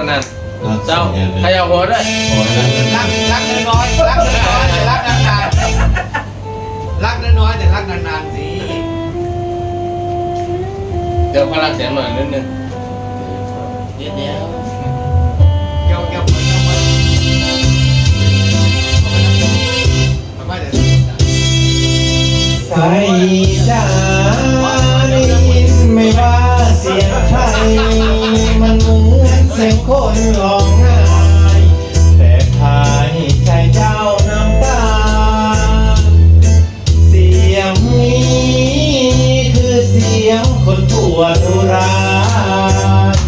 นั่นน่ะเจ้าใครเอาหัวด้วยรักรักน้อยๆรักน้อยๆแต่รักนานๆรักน้อยๆแต่รักนานๆสิเดี๋ยวพลังเสียงหน่อยนิดนึงเดี๋ยวเดี๋ยวเกี่ยวเกี่ยวเกี่ยวมันมันไม่ได้ใครจะได้ยินไม่ว่าเสียงใครมันเหมือน เสียงคนร้องไห้แต่ใครใจเจ้าน้ำตา เสียงนี้คือเสียงคนปวดอุรา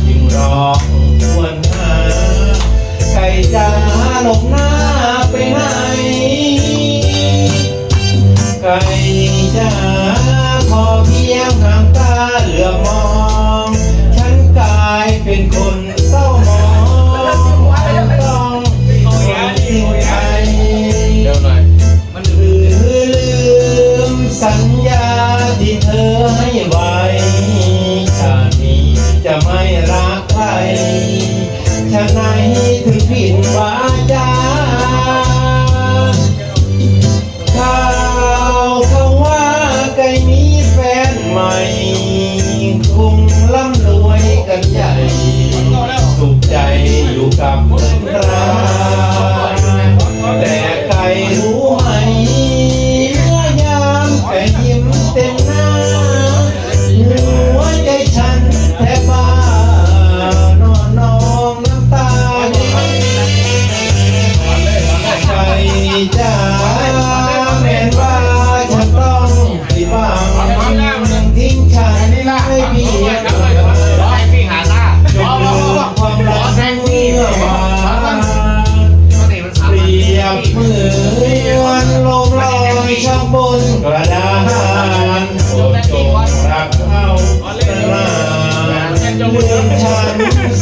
ยิ่งร้องควรหาใครจะหลบหน้าไปไหนไก่จ๋าพอเพียงหางตาเหลือม อ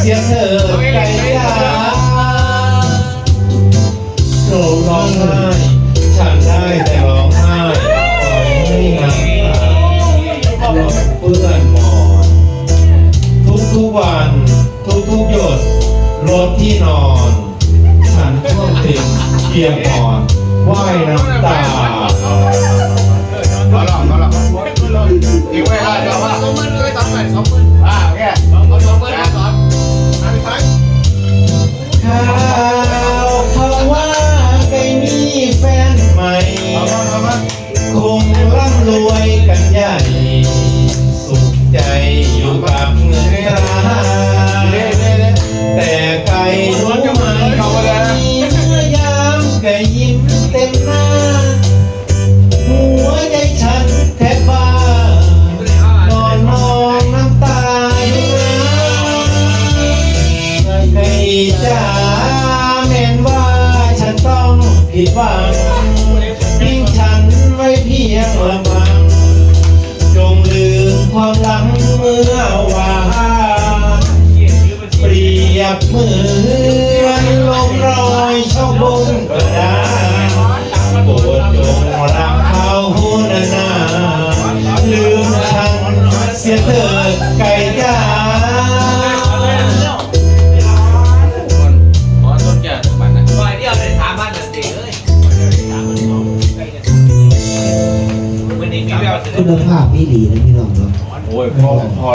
เสียเถิดไก่จ๋าโศกร้องไห้ฉันได้แต่ร้องไห้ปล่อยให้น้ำตาหลบเปื้อนหมอนทุกทุกๆวัน ทุกทุกๆหยดรถที่นอน ฉันท่วมติดเพียงอ่อนว่ายน้ำตาก็หลอกก็หลอกอีกเวลาจะว่าสองหมื่นเลยสองหมื่นสองหมื่น เต็มหน้า หัวใจฉันแทบบ้านอนมองน้ำตาอยู่นะไก่จ๋าแม่นว่าฉันต้องผิดหวังทิ้งฉันไว้เพียงลำพังจงลืมความหลังเมื่อวานเปรียบเหมือน ลยวันนี้มีแบบคุณภาพไม่ดีนะพี่น้องเนาะโอ้ยพ่อพ่อ